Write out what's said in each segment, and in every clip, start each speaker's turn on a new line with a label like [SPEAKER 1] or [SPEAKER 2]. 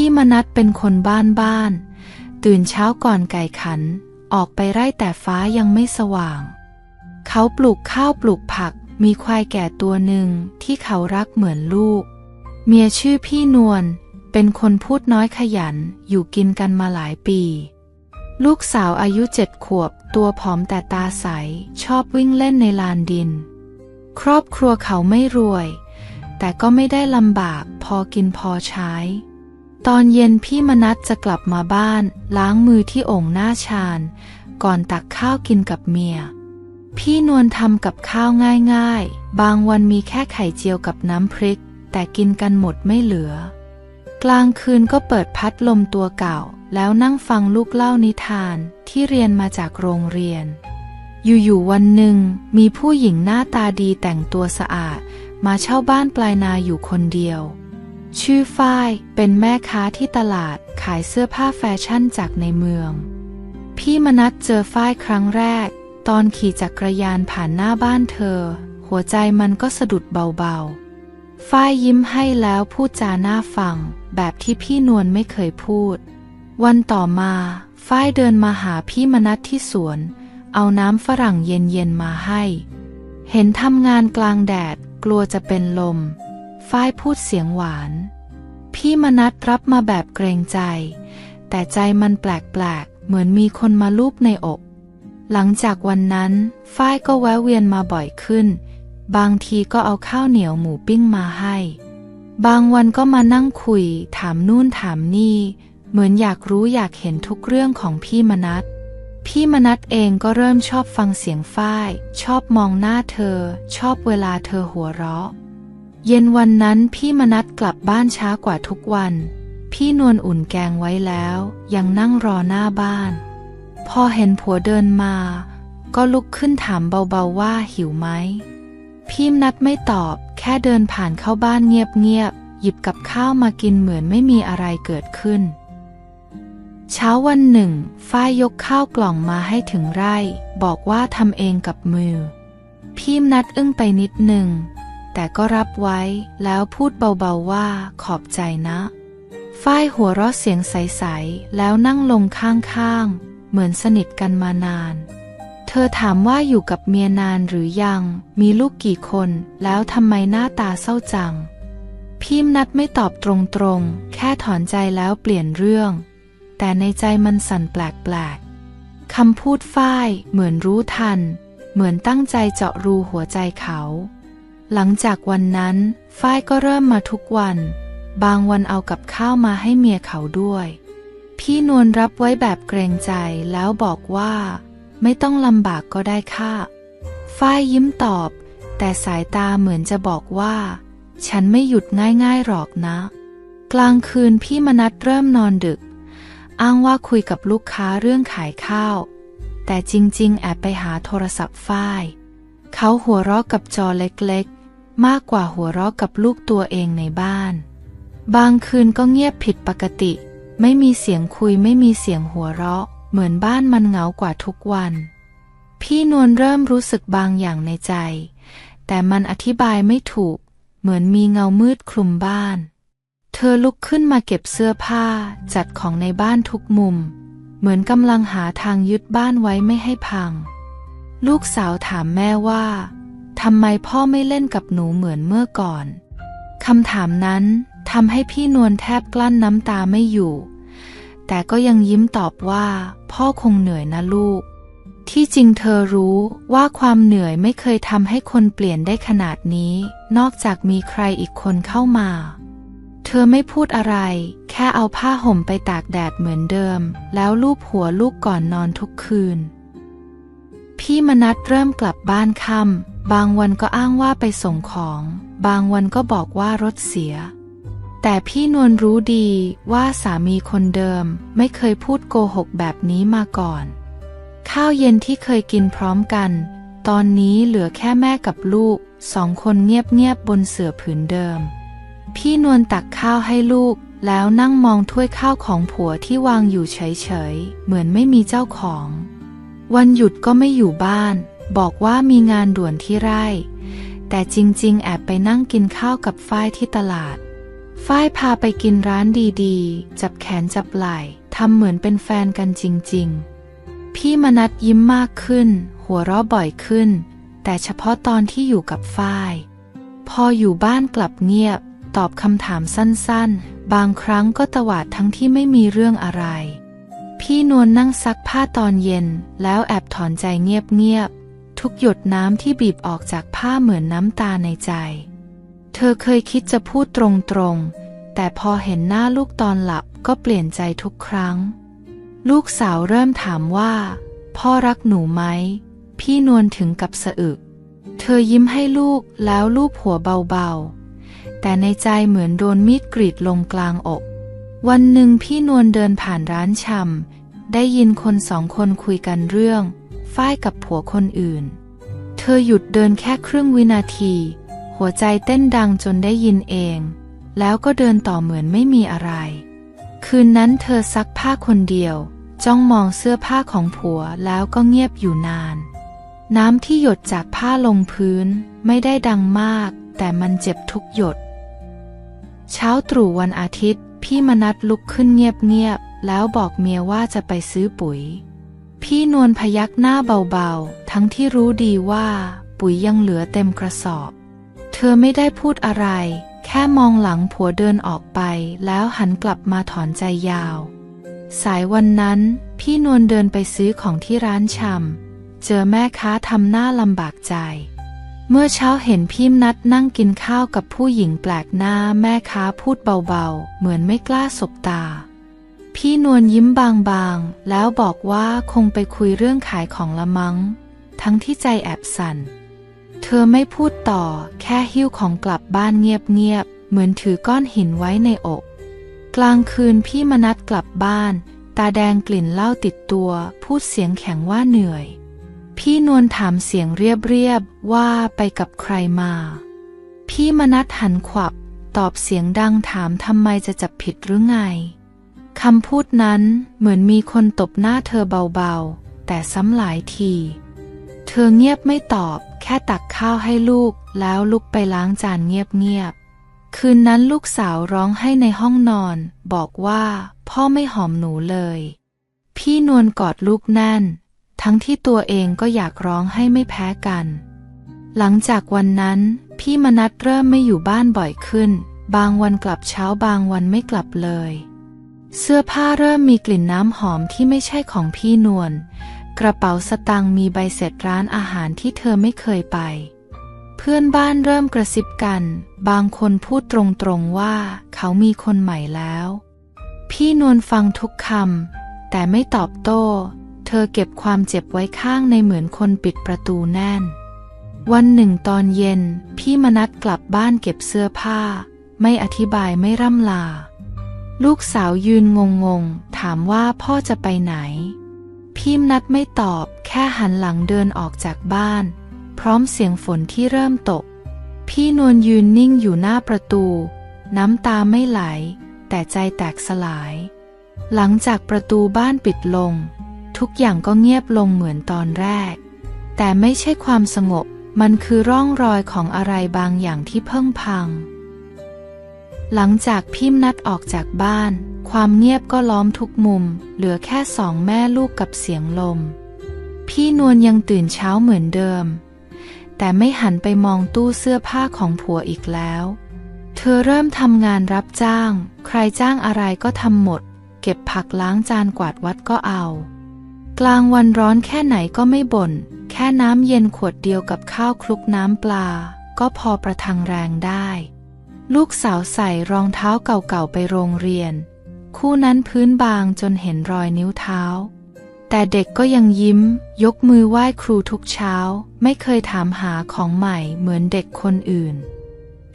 [SPEAKER 1] พี่มนัดเป็นคนบ้านบ้าน ตื่นเช้าก่อนไก่ขัน ออกไปไร่แต่ฟ้ายังไม่สว่าง เขาปลูกข้าวปลูกผัก มีควายแก่ตัวหนึ่งที่เขารักเหมือนลูก เมียชื่อพี่นวลเป็นคนพูดน้อยขยันอยู่กินกันมาหลายปี ลูกสาวอายุเจ็ดขวบ ตัวผอมแต่ตาใส ชอบวิ่งเล่นในลานดิน ครอบครัวเขาไม่รวย แต่ก็ไม่ได้ลำบากพอกินพอใช้ ตอนเย็นพี่มนัดจะกลับมาบ้าน ล้างมือที่โอ่งหน้าชาน ก่อนตักข้าวกินกับเมีย พี่นวลทำกับข้าวง่ายๆ บางวันมีแค่ไข่เจียวกับน้ำพริก แต่กินกันหมดไม่เหลือ กลางคืนก็เปิดพัดลมตัวเก่า แล้วนั่งฟังลูกเล่านิทานที่เรียนมาจากโรงเรียน อยู่ๆวันหนึ่งมีผู้หญิงหน้าตาดีแต่งตัวสะอาด มาเช่าบ้านปลายนาอยู่คนเดียว ชื่อฝ้ายเป็นแม่ค้าที่ตลาดขายเสื้อผ้าแฟชั่นจากในเมือง พี่มนัดเจอฝ้ายครั้งแรก ตอนขี่จักรยานผ่านหน้าบ้านเธอ หัวใจมันก็สะดุดเบาๆ ฝ้ายยิ้มให้แล้วพูดจาหน้าฟัง แบบที่พี่นวลไม่เคยพูด วันต่อมาฝ้ายเดินมาหาพี่มนัดที่สวน เอาน้ำฝรั่งเย็นๆมาให้ เห็นทำงานกลางแดดกลัวจะเป็นลม ฝ้ายพูดเสียงหวาน พี่มนัดรับมาแบบเกรงใจ แต่ใจมันแปลกๆ เหมือนมีคนมาลูบในอก หลังจากวันนั้น ฝ้ายก็แวะเวียนมาบ่อยขึ้น บางทีก็เอาข้าวเหนียวหมูปิ้งมาให้ บางวันก็มานั่งคุย ถามนู่นถามนี่ เหมือนอยากรู้อยากเห็นทุกเรื่องของพี่มนัดพี่มนัดเองก็เริ่มชอบฟังเสียงฝ้าย ชอบมองหน้าเธอ ชอบเวลาเธอหัวเราะ เย็นวันนั้นพี่มนัดกลับบ้านช้ากว่าทุกวัน พี่นวลอุ่นแกงไว้แล้ว ยังนั่งรอหน้าบ้าน พอเห็นผัวเดินมา ก็ลุกขึ้นถามเบาๆว่าหิวไหม พี่มนัดไม่ตอบ แค่เดินผ่านเข้าบ้านเงียบๆหยิบกับข้าวมากินเหมือนไม่มีอะไรเกิดขึ้น เช้าวันหนึ่ง ฝ้ายยกข้าวกล่องมาให้ถึงไร่ บอกว่าทำเองกับมือ พี่มนัดอึ้งไปนิดหนึ่ง แต่ก็รับไว้แล้วพูดเบาๆว่าขอบใจนะฝ้ายหัวเราะเสียงใสๆ แล้วนั่งลงข้างๆ เหมือนสนิทกันมานาน เธอถามว่าอยู่กับเมียนานหรือยัง มีลูกกี่คน แล้วทำไมหน้าตาเศร้าจังพี่มนัดไม่ตอบตรงๆ แค่ถอนใจแล้วเปลี่ยนเรื่อง แต่ในใจมันสั่นแปลกๆ คำพูดฝ้ายเหมือนรู้ทัน เหมือนตั้งใจเจาะรูหัวใจเขา หลังจากวันนั้นฝ้ายก็เริ่มมาทุกวัน บางวันเอากับข้าวมาให้เมียเขาด้วย พี่นวลรับไว้แบบเกรงใจแล้วบอกว่า ไม่ต้องลำบากก็ได้ค่ะฝ้ายยิ้มตอบ แต่สายตาเหมือนจะบอกว่า ฉันไม่หยุดง่ายๆหรอกนะ กลางคืนพี่มนัดเริ่มนอนดึก อ้างว่าคุยกับลูกค้าเรื่องขายข้าว แต่จริงๆ แอบไปหาโทรศัพท์ฝ้าย เขาหัวเราะกับจอเล็กๆ มากกว่าหัวเราะกับลูกตัวเองในบ้าน บางคืนก็เงียบผิดปกติ ไม่มีเสียงคุยไม่มีเสียงหัวเราะ เหมือนบ้านมันเหงากว่าทุกวัน พี่นวลเริ่มรู้สึกบางอย่างในใจ แต่มันอธิบายไม่ถูก เหมือนมีเงามืดคลุมบ้าน เธอลุกขึ้นมาเก็บเสื้อผ้าจัดของในบ้านทุกมุม เหมือนกำลังหาทางยึดบ้านไว้ไม่ให้พัง ลูกสาวถามแม่ว่า ทำไมพ่อไม่เล่นกับหนูเหมือนเมื่อก่อนคำถามนั้นทำให้พี่นวลแทบกลั้นน้ำตาไม่อยู่ แต่ก็ยังยิ้มตอบว่า พ่อคงเหนื่อยนะลูก ที่จริงเธอรู้ว่าความเหนื่อยไม่เคยทำให้คนเปลี่ยนได้ขนาดนี้ นอกจากมีใครอีกคนเข้ามา เธอไม่พูดอะไร แค่เอาผ้าห่มไปตากแดดเหมือนเดิม แล้วลูบหัวลูกก่อนนอนทุกคืน พี่มนัดเริ่มกลับบ้านค่ำบางวันก็อ้างว่าไปส่งของ บางวันก็บอกว่ารถเสีย แต่พี่นวลรู้ดีว่าสามีคนเดิมไม่เคยพูดโกหกแบบนี้มาก่อน ข้าวเย็นที่เคยกินพร้อมกัน ตอนนี้เหลือแค่แม่กับลูกสองคนเงียบๆบนเสื่อผืนเดิม พี่นวลตักข้าวให้ลูก แล้วนั่งมองถ้วยข้าวของผัวที่วางอยู่เฉยๆเหมือนไม่มีเจ้าของ วันหยุดก็ไม่อยู่บ้าน บอกว่ามีงานด่วนที่ไร่ แต่จริงๆ แอบไปนั่งกินข้าวกับฝ้ายที่ตลาด ฝ้ายพาไปกินร้านดีๆ จับแขนจับไหล่ทำเหมือนเป็นแฟนกันจริงๆ พี่มนัดยิ้มมากขึ้น หัวเราะบ่อยขึ้น แต่เฉพาะตอนที่อยู่กับฝ้าย พออยู่บ้านกลับเงียบ ตอบคำถามสั้นๆ บางครั้งก็ตวาดทั้งที่ไม่มีเรื่องอะไร พี่นวลนั่งซักผ้าตอนเย็น แล้วแอบถอนใจเงียบๆ ทุกหยดน้ำที่บีบออกจากผ้าเหมือนน้ำตาในใจ เธอเคยคิดจะพูดตรงๆ แต่พอเห็นหน้าลูกตอนหลับก็เปลี่ยนใจทุกครั้ง ลูกสาวเริ่มถามว่า พ่อรักหนูไหม พี่นวลถึงกับสะอึก เธอยิ้มให้ลูกแล้วลูบหัวเบาๆ แต่ในใจเหมือนโดนมีดกรีดลงกลางอกวันหนึ่งพี่นวลเดินผ่านร้านชำ ได้ยินคนสองคนคุยกันเรื่อง ฝ้ายกับผัวคนอื่น เธอหยุดเดินแค่ครึ่งวินาที หัวใจเต้นดังจนได้ยินเอง แล้วก็เดินต่อเหมือนไม่มีอะไร คืนนั้นเธอซักผ้าคนเดียว จ้องมองเสื้อผ้าของผัวแล้วก็เงียบอยู่นาน น้ำที่หยดจากผ้าลงพื้นไม่ได้ดังมาก แต่มันเจ็บทุกหยด เช้าตรู่วันอาทิตย์ พี่มนัดลุกขึ้นเงียบๆ แล้วบอกเมียว่าจะไปซื้อปุ๋ย พี่นวลพยักหน้าเบาๆ ทั้งที่รู้ดีว่า ปุ๋ยยังเหลือเต็มกระสอบ เธอไม่ได้พูดอะไร แค่มองหลังผัวเดินออกไป แล้วหันกลับมาถอนใจยาว สายวันนั้น พี่นวลเดินไปซื้อของที่ร้านชำเจอแม่ค้าทำหน้าลำบากใจเมื่อเช้าเห็นพี่นัดนั่งกินข้าวกับผู้หญิงแปลกหน้าแม่ค้าพูดเบาๆ เหมือนไม่กล้าสบตา พี่นวลยิ้มบางๆ แล้วบอกว่าคงไปคุยเรื่องขายของละมัง้ง ทั้งที่ใจแอบสั่น เธอไม่พูดต่อ แค่หิ้วของกลับบ้านเงียบๆ เหมือนถือก้อนหินไว้ในอก กลางคืนพี่มนัดกลับบ้าน ตาแดงกลิ่นเหล้าติดตัว พูดเสียงแข็งว่าเหนื่อย พี่นวลถามเสียงเรียบๆ ว่าไปกับใครมา พี่มนัดหันขวับ ตอบเสียงดังถามทำไมจะจับผิดหรือไง คำพูดนั้นเหมือนมีคนตบหน้าเธอเบาๆ แต่ซ้ำหลายที เธอเงียบไม่ตอบ แค่ตักข้าวให้ลูก แล้วลุกไปล้างจานเงียบๆ คืนนั้นลูกสาวร้องให้ในห้องนอน บอกว่า พ่อไม่หอมหนูเลย พี่นวลกอดลูกแน่น ทั้งที่ตัวเองก็อยากร้องให้ไม่แพ้กัน หลังจากวันนั้น พี่มนัดเริ่มไม่อยู่บ้านบ่อยขึ้น บางวันกลับเช้าบางวันไม่กลับเลย เสื้อผ้าเริ่มมีกลิ่นน้ำหอมที่ไม่ใช่ของพี่นวล กระเป๋าสตางค์มีใบเสร็จร้านอาหารที่เธอไม่เคยไป เพื่อนบ้านเริ่มกระซิบกัน บางคนพูดตรงๆว่าเขามีคนใหม่แล้ว พี่นวลฟังทุกคำแต่ไม่ตอบโต้ เธอเก็บความเจ็บไว้ข้างในเหมือนคนปิดประตูแน่น วันหนึ่งตอนเย็น พี่มนัดกลับบ้านเก็บเสื้อผ้า ไม่อธิบายไม่ร่ำลา ลูกสาวยืนงงงๆถามว่าพ่อจะไปไหน พี่มนัดไม่ตอบแค่หันหลังเดินออกจากบ้าน พร้อมเสียงฝนที่เริ่มตก พี่นวลยืนนิ่งอยู่หน้าประตู น้ำตาไม่ไหล แต่ใจแตกสลาย หลังจากประตูบ้านปิดลง ทุกอย่างก็เงียบลงเหมือนตอนแรก แต่ไม่ใช่ความสงบ มันคือร่องรอยของอะไรบางอย่างที่เพิ่งพัง หลังจากพิมพ์นัดออกจากบ้าน ความเงียบก็ล้อมทุกมุม เหลือแค่สองแม่ลูกกับเสียงลม พี่นวลยังตื่นเช้าเหมือนเดิม แต่ไม่หันไปมองตู้เสื้อผ้าของผัวอีกแล้ว เธอเริ่มทำงานรับจ้าง ใครจ้างอะไรก็ทำหมด เก็บผักล้างจานกวาดวัดก็เอา กลางวันร้อนแค่ไหนก็ไม่บ่น แค่น้ำเย็นขวดเดียวกับข้าวคลุกน้ำปลา ก็พอประทังแรงได้ ลูกสาวใส่รองเท้าเก่าๆไปโรงเรียน คู่นั้นพื้นบางจนเห็นรอยนิ้วเท้า แต่เด็กก็ยังยิ้ม ยกมือไหว้ครูทุกเช้า ไม่เคยถามหาของใหม่เหมือนเด็กคนอื่น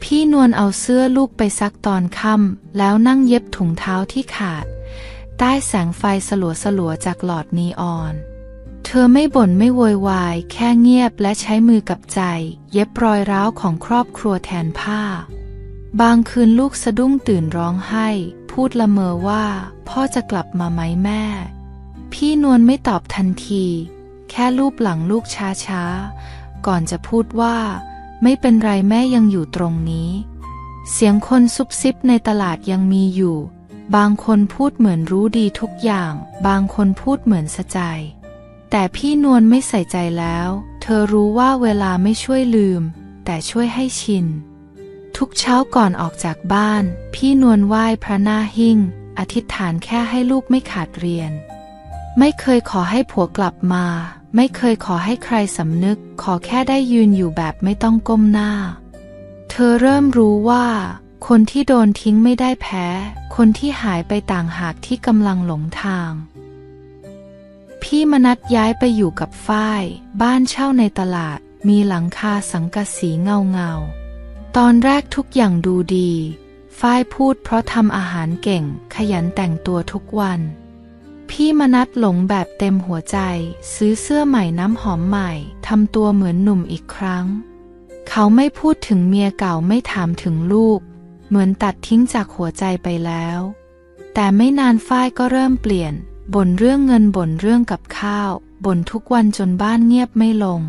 [SPEAKER 1] พี่นวลเอาเสื้อลูกไปซักตอนค่ำแล้วนั่งเย็บถุงเท้าที่ขาด ใต้แสงไฟสลัวๆจากหลอดนีออนเธอไม่บ่นไม่โวยวาย แค่เงียบและใช้มือกับใจ เย็บรอยร้าวของครอบครัวแทนผ้า บางคืนลูกสะดุ้งตื่นร้องไห้ พูดละเมอว่า พ่อจะกลับมาไหมแม่ พี่นวลไม่ตอบทันที แค่ลูบหลังลูกช้าๆ ก่อนจะพูดว่า ไม่เป็นไรแม่ยังอยู่ตรงนี้ เสียงคนซุบซิบในตลาดยังมีอยู่ บางคนพูดเหมือนรู้ดีทุกอย่าง บางคนพูดเหมือนสะใจ แต่พี่นวลไม่ใส่ใจแล้ว เธอรู้ว่าเวลาไม่ช่วยลืม แต่ช่วยให้ชิน ทุกเช้าก่อนออกจากบ้าน พี่นวลไหว้พระหน้าหิ้งอธิษฐานแค่ให้ลูกไม่ขาดเรียน ไม่เคยขอให้ผัวกลับมา ไม่เคยขอให้ใครสำนึก ขอแค่ได้ยืนอยู่แบบไม่ต้องก้มหน้า เธอเริ่มรู้ว่า คนที่โดนทิ้งไม่ได้แพ้ คนที่หายไปต่างหากที่กำลังหลงทาง พี่มนัดย้ายไปอยู่กับฝ้าย บ้านเช่าในตลาด มีหลังคาสังกะสีเงาเงา ตอนแรกทุกอย่างดูดี ฝ้ายพูดเพราะทำอาหารเก่ง ขยันแต่งตัวทุกวัน พี่มนัดหลงแบบเต็มหัวใจ ซื้อเสื้อใหม่น้ำหอมใหม่ทำตัวเหมือนหนุ่มอีกครั้ง เขาไม่พูดถึงเมียเก่าไม่ถามถึงลูก เหมือนตัดทิ้งจากหัวใจไปแล้ว แต่ไม่นานฝ้ายก็เริ่มเปลี่ยนบ่นเรื่องเงินบ่นเรื่องกับข้าวบ่นทุกวันจนบ้านเงียบไม่ลง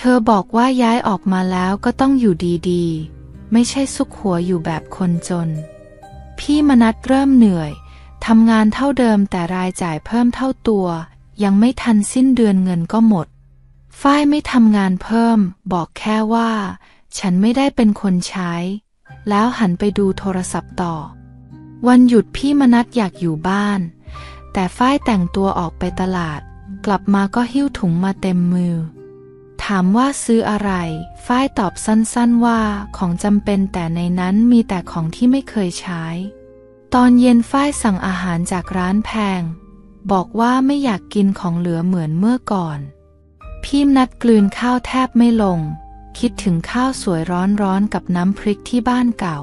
[SPEAKER 1] เธอบอกว่าย้ายออกมาแล้วก็ต้องอยู่ดีๆ ไม่ใช่ซุกหัวอยู่แบบคนจน พี่มนัดเริ่มเหนื่อยทำงานเท่าเดิมแต่รายจ่ายเพิ่มเท่าตัว ยังไม่ทันสิ้นเดือนเงินก็หมด ฝ้ายไม่ทำงานเพิ่ม บอกแค่ว่า ฉันไม่ได้เป็นคนใช้ แล้วหันไปดูโทรศัพท์ต่อ วันหยุดพี่มนัดอยากอยู่บ้าน แต่ฝ้ายแต่งตัวออกไปตลาด กลับมาก็หิ้วถุงมาเต็มมือ ถามว่าซื้ออะไร ฝ้ายตอบสั้นๆว่าของจำเป็นแต่ในนั้นมีแต่ของที่ไม่เคยใช้ ตอนเย็นฝ้ายสั่งอาหารจากร้านแพง บอกว่าไม่อยากกินของเหลือเหมือนเมื่อก่อน พี่นัดกลืนข้าวแทบไม่ลง คิดถึงข้าวสวยร้อนๆกับน้ำพริกที่บ้านเก่า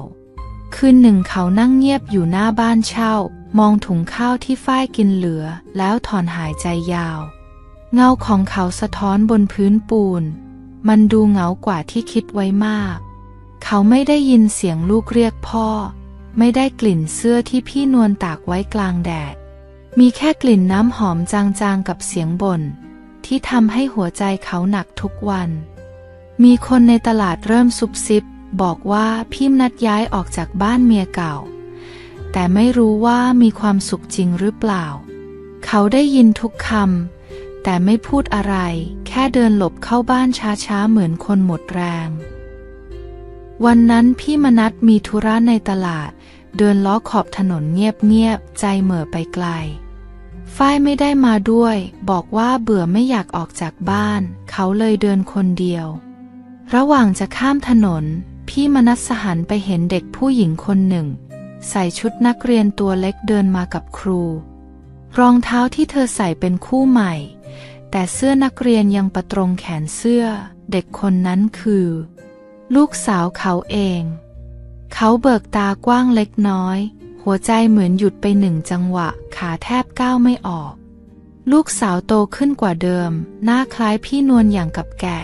[SPEAKER 1] คืนหนึ่งเขานั่งเงียบอยู่หน้าบ้านเช่า มองถุงข้าวที่ฝ้ายกินเหลือ แล้วถอนหายใจยาว เงาของเขาสะท้อนบนพื้นปูน มันดูเหงากว่าที่คิดไว้มาก เขาไม่ได้ยินเสียงลูกเรียกพ่อ ไม่ได้กลิ่นเสื้อที่พี่นวลตากไว้กลางแดด มีแค่กลิ่นน้ำหอมจางๆกับเสียงบ่นที่ทำให้หัวใจเขาหนักทุกวัน มีคนในตลาดเริ่มซุบซิบ บอกว่าพี่นัดย้ายออกจากบ้านเมียเก่า แต่ไม่รู้ว่ามีความสุขจริงหรือเปล่า เขาได้ยินทุกคำ แต่ไม่พูดอะไร แค่เดินหลบเข้าบ้านช้าๆ เหมือนคนหมดแรง วันนั้นพี่มนัดมีธุระในตลาด เดินล้อขอบถนนเงียบๆ ใจเหม่อไปไกล ฝ้ายไม่ได้มาด้วย บอกว่าเบื่อไม่อยากออกจากบ้าน เขาเลยเดินคนเดียว ระหว่างจะข้ามถนน พี่มนัสสหันไปเห็นเด็กผู้หญิงคนหนึ่ง ใส่ชุดนักเรียนตัวเล็กเดินมากับครู รองเท้าที่เธอใส่เป็นคู่ใหม่ แต่เสื้อนักเรียนยังประตรงแขนเสื้อ เด็กคนนั้นคือ ลูกสาวเขาเอง เขาเบิกตากว้างเล็กน้อย หัวใจเหมือนหยุดไปหนึ่งจังหวะ ขาแทบก้าวไม่ออก ลูกสาวโตขึ้นกว่าเดิม หน้าคล้ายพี่นวลอย่างกับแก่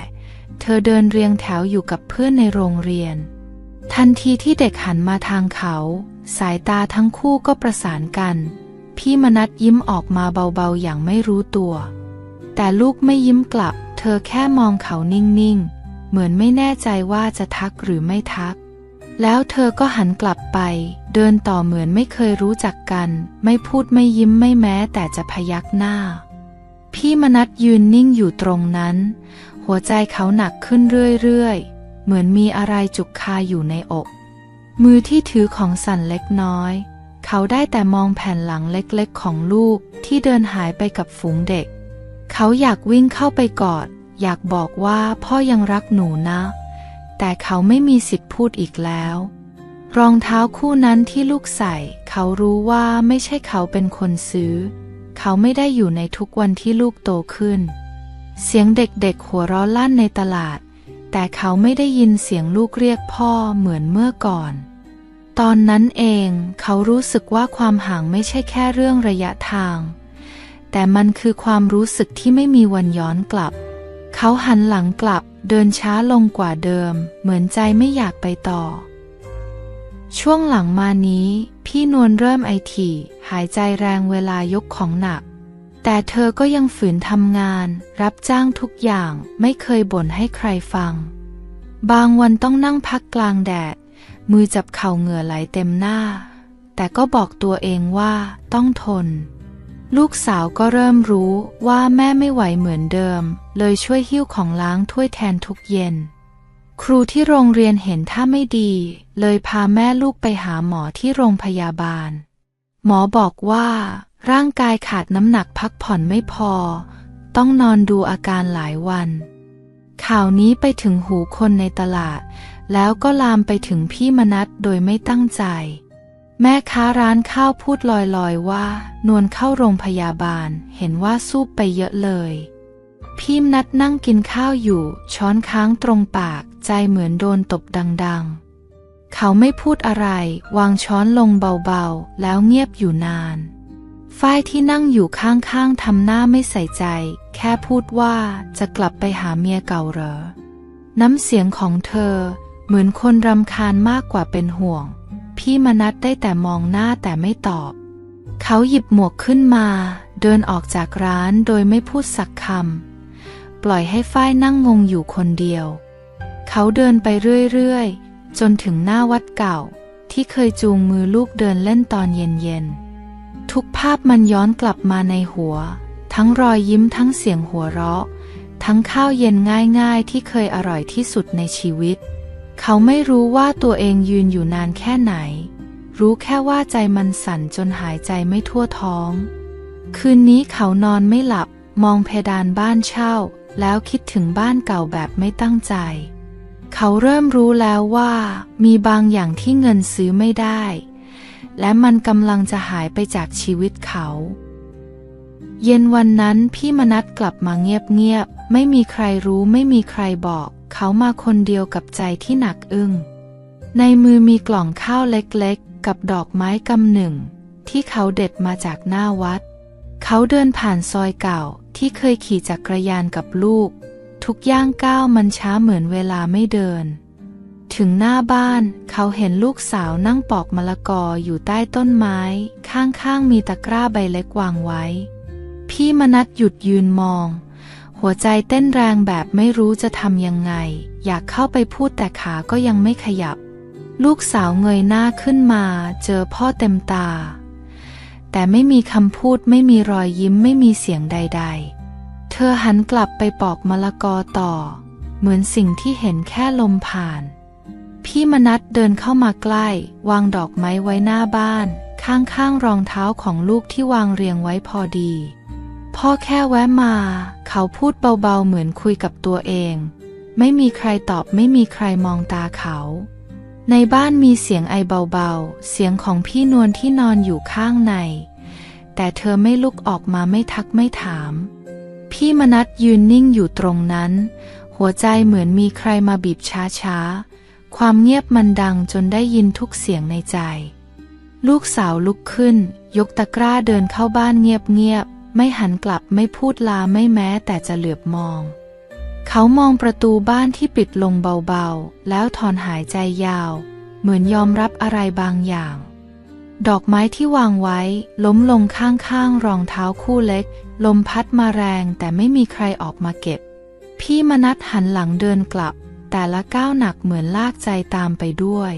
[SPEAKER 1] เธอเดินเรียงแถวอยู่กับเพื่อนในโรงเรียน ทันทีที่เด็กหันมาทางเขา สายตาทั้งคู่ก็ประสานกัน พี่มนัดยิ้มออกมาเบาๆอย่างไม่รู้ตัว แต่ลูกไม่ยิ้มกลับ เธอแค่มองเขานิ่งๆ เหมือนไม่แน่ใจว่าจะทักหรือไม่ทัก แล้วเธอก็หันกลับไป เดินต่อเหมือนไม่เคยรู้จักกัน ไม่พูดไม่ยิ้มไม่แม้แต่จะพยักหน้า พี่มนัดยืนนิ่งอยู่ตรงนั้น หัวใจเขาหนักขึ้นเรื่อยๆ เหมือนมีอะไรจุกคาอยู่ในอก มือที่ถือของสั่นเล็กน้อย เขาได้แต่มองแผ่นหลังเล็กๆ ของลูกที่เดินหายไปกับฝูงเด็ก เขาอยากวิ่งเข้าไปกอด อยากบอกว่าพ่อยังรักหนูนะ แต่เขาไม่มีสิทธิ์พูดอีกแล้ว รองเท้าคู่นั้นที่ลูกใส่ เขารู้ว่าไม่ใช่เขาเป็นคนซื้อ เขาไม่ได้อยู่ในทุกวันที่ลูกโตขึ้น เสียงเด็กๆหัวเราะลั่นในตลาด แต่เขาไม่ได้ยินเสียงลูกเรียกพ่อเหมือนเมื่อก่อน ตอนนั้นเองเขารู้สึกว่าความห่างไม่ใช่แค่เรื่องระยะทาง แต่มันคือความรู้สึกที่ไม่มีวันย้อนกลับ เขาหันหลังกลับ เดินช้าลงกว่าเดิม เหมือนใจไม่อยากไปต่อ ช่วงหลังมานี้ พี่นวลเริ่มไอถี่หายใจแรงเวลายกของหนัก แต่เธอก็ยังฝืนทำงาน รับจ้างทุกอย่างไม่เคยบ่นให้ใครฟัง บางวันต้องนั่งพักกลางแดด มือจับเข่าเหงื่อไหลเต็มหน้า แต่ก็บอกตัวเองว่าต้องทน ลูกสาวก็เริ่มรู้ว่าแม่ไม่ไหวเหมือนเดิม เลยช่วยหิ้วของล้างถ้วยแทนทุกเย็น ครูที่โรงเรียนเห็นท่าไม่ดี เลยพาแม่ลูกไปหาหมอที่โรงพยาบาล หมอบอกว่า ร่างกายขาดน้ำหนักพักผ่อนไม่พอ ต้องนอนดูอาการหลายวัน ข่าวนี้ไปถึงหูคนในตลาด แล้วก็ลามไปถึงพี่มนัดโดยไม่ตั้งใจ แม่ค้าร้านข้าวพูดลอยๆว่า นวลเข้าโรงพยาบาล เห็นว่าสูบไปเยอะเลยพี่มนัดนั่งกินข้าวอยู่ ช้อนค้างตรงปาก ใจเหมือนโดนตบดังๆ เขาไม่พูดอะไร วางช้อนลงเบาๆ แล้วเงียบอยู่นาน ฝ้ายที่นั่งอยู่ข้างๆทำหน้าไม่ใส่ใจ แค่พูดว่าจะกลับไปหาเมียเก่าเหรอ น้ำเสียงของเธอ เหมือนคนรำคาญมากกว่าเป็นห่วง พี่มนัดได้แต่มองหน้าแต่ไม่ตอบ เขาหยิบหมวกขึ้นมา เดินออกจากร้านโดยไม่พูดสักคำ ปล่อยให้ฝ้ายนั่งงงอยู่คนเดียว เขาเดินไปเรื่อยๆ จนถึงหน้าวัดเก่า ที่เคยจูงมือลูกเดินเล่นตอนเย็นๆ ทุกภาพมันย้อนกลับมาในหัว ทั้งรอยยิ้มทั้งเสียงหัวเราะ ทั้งข้าวเย็นง่ายๆ ที่เคยอร่อยที่สุดในชีวิต เขาไม่รู้ว่าตัวเองยืนอยู่นานแค่ไหน รู้แค่ว่าใจมันสั่นจนหายใจไม่ทั่วท้อง คืนนี้เขานอนไม่หลับ มองเพดานบ้านเช่า แล้วคิดถึงบ้านเก่าแบบไม่ตั้งใจ เขาเริ่มรู้แล้วว่า มีบางอย่างที่เงินซื้อไม่ได้ และมันกำลังจะหายไปจากชีวิตเขา เย็นวันนั้นพี่มนัดกลับมาเงียบๆ ไม่มีใครรู้ไม่มีใครบอก เขามาคนเดียวกับใจที่หนักอึ้ง ในมือมีกล่องข้าวเล็กๆ กับดอกไม้กำหนึ่ง ที่เขาเด็ดมาจากหน้าวัด เขาเดินผ่านซอยเก่าที่เคยขี่จักรยานกับลูก ทุกย่างก้าวมันช้าเหมือนเวลาไม่เดิน ถึงหน้าบ้านเขาเห็นลูกสาวนั่งปอกมะละกออยู่ใต้ต้นไม้ ข้างๆมีตะกร้าใบเล็กวางไว้ พี่มนัดหยุดยืนมอง หัวใจเต้นแรงแบบไม่รู้จะทำยังไง อยากเข้าไปพูดแต่ขาก็ยังไม่ขยับ ลูกสาวเงยหน้าขึ้นมาเจอพ่อเต็มตา แต่ไม่มีคำพูดไม่มีรอยยิ้มไม่มีเสียงใด ๆ เธอหันกลับไปปอกมะละกอต่อ เหมือนสิ่งที่เห็นแค่ลมผ่าน พี่มนัดเดินเข้ามาใกล้ วางดอกไม้ไว้หน้าบ้าน ข้างๆรองเท้าของลูกที่วางเรียงไว้พอดี พ่อแค่แวะมา เขาพูดเบาๆเหมือนคุยกับตัวเอง ไม่มีใครตอบไม่มีใครมองตาเขา ในบ้านมีเสียงไอเบาๆ เสียงของพี่นวลที่นอนอยู่ข้างใน แต่เธอไม่ลุกออกมาไม่ทักไม่ถาม พี่มนัดยืนนิ่งอยู่ตรงนั้น หัวใจเหมือนมีใครมาบีบช้าๆ ความเงียบมันดังจนได้ยินทุกเสียงในใจ ลูกสาวลุกขึ้น ยกตะกร้าเดินเข้าบ้านเงียบๆ ไม่หันกลับไม่พูดลาไม่แม้แต่จะเหลือบมอง เขามองประตูบ้านที่ปิดลงเบาๆ แล้วถอนหายใจยาว เหมือนยอมรับอะไรบางอย่าง ดอกไม้ที่วางไว้ ล้มลงข้างๆรองเท้าคู่เล็ก ลมพัดมาแรงแต่ไม่มีใครออกมาเก็บ พี่มนัดหันหลังเดินกลับ แต่ละก้าวหนักเหมือนลากใจตามไปด้วย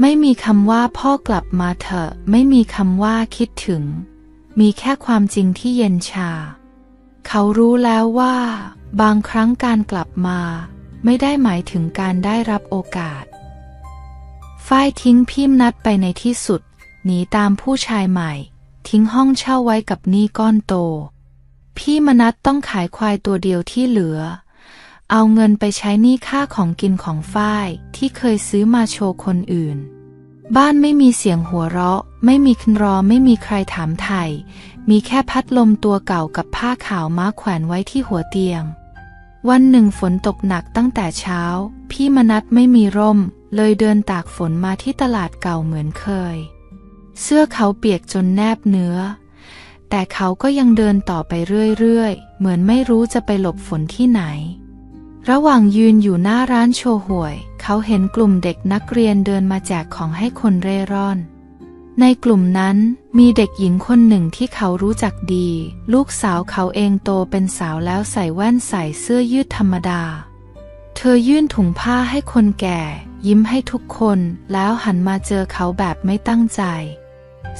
[SPEAKER 1] ไม่มีคำว่าพ่อกลับมาเถอะ ไม่มีคำว่าคิดถึง มีแค่ความจริงที่เย็นชา เขารู้แล้วว่า บางครั้งการกลับมา ไม่ได้หมายถึงการได้รับโอกาส ฝ้ายทิ้งพี่มนัดไปในที่สุด หนีตามผู้ชายใหม่ ทิ้งห้องเช่าไว้กับหนี้ก้อนโต พี่มนัดต้องขายควายตัวเดียวที่เหลือ เอาเงินไปใช้หนี้ค่าของกินของฝ้ายที่เคยซื้อมาโชว์คนอื่น บ้านไม่มีเสียงหัวเราะ ไม่มีคนรอไม่มีใครถามไถ่มีแค่พัดลมตัวเก่ากับผ้าขาวม้าแขวนไว้ที่หัวเตียง วันหนึ่งฝนตกหนักตั้งแต่เช้า พี่มนัดไม่มีร่ม เลยเดินตากฝนมาที่ตลาดเก่าเหมือนเคย เสื้อเขาเปียกจนแนบเนื้อ แต่เขาก็ยังเดินต่อไปเรื่อยๆ เหมือนไม่รู้จะไปหลบฝนที่ไหน ระหว่างยืนอยู่หน้าร้านโชห่วย เขาเห็นกลุ่มเด็กนักเรียนเดินมาแจกของให้คนเร่ร่อน ในกลุ่มนั้นมีเด็กหญิงคนหนึ่งที่เขารู้จักดี ลูกสาวเขาเองโตเป็นสาวแล้วใส่แว่นใส่เสื้อยืดธรรมดา เธอยื่นถุงผ้าให้คนแก่ ยิ้มให้ทุกคนแล้วหันมาเจอเขาแบบไม่ตั้งใจ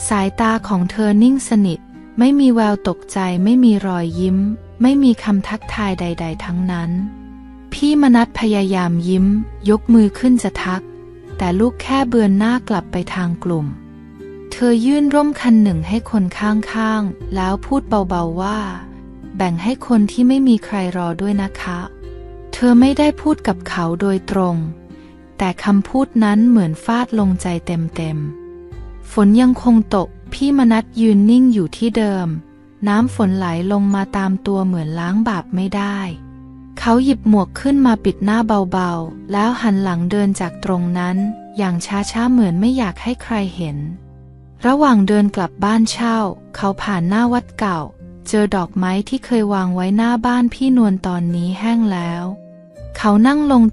[SPEAKER 1] สายตาของเธอนิ่งสนิท ไม่มีแววตกใจไม่มีรอยยิ้ม ไม่มีคำทักทายใด ๆ ทั้งนั้น พี่มนัดพยายามยิ้ม ยกมือขึ้นจะทัก แต่ลูกแค่เบือนหน้ากลับไปทางกลุ่ม เธอยื่นร่มคันหนึ่งให้คนข้างๆ แล้วพูดเบาๆว่า แบ่งให้คนที่ไม่มีใครรอด้วยนะคะ เธอไม่ได้พูดกับเขาโดยตรง แต่คำพูดนั้นเหมือนฟาดลงใจเต็มๆ ฝนยังคงตก พี่มนัดยืนนิ่งอยู่ที่เดิม น้ำฝนไหลลงมาตามตัวเหมือนล้างบาปไม่ได้ เขาหยิบหมวกขึ้นมาปิดหน้าเบาๆ แล้วหันหลังเดินจากตรงนั้น อย่างช้าๆเหมือนไม่อยากให้ใครเห็น ระหว่างเดินกลับบ้านเช่า เขาผ่านหน้าวัดเก่า เจอดอกไม้ที่เคยวางไว้หน้าบ้านพี่นวลตอนนี้แห้งแล้ว เขานั่งลงใต้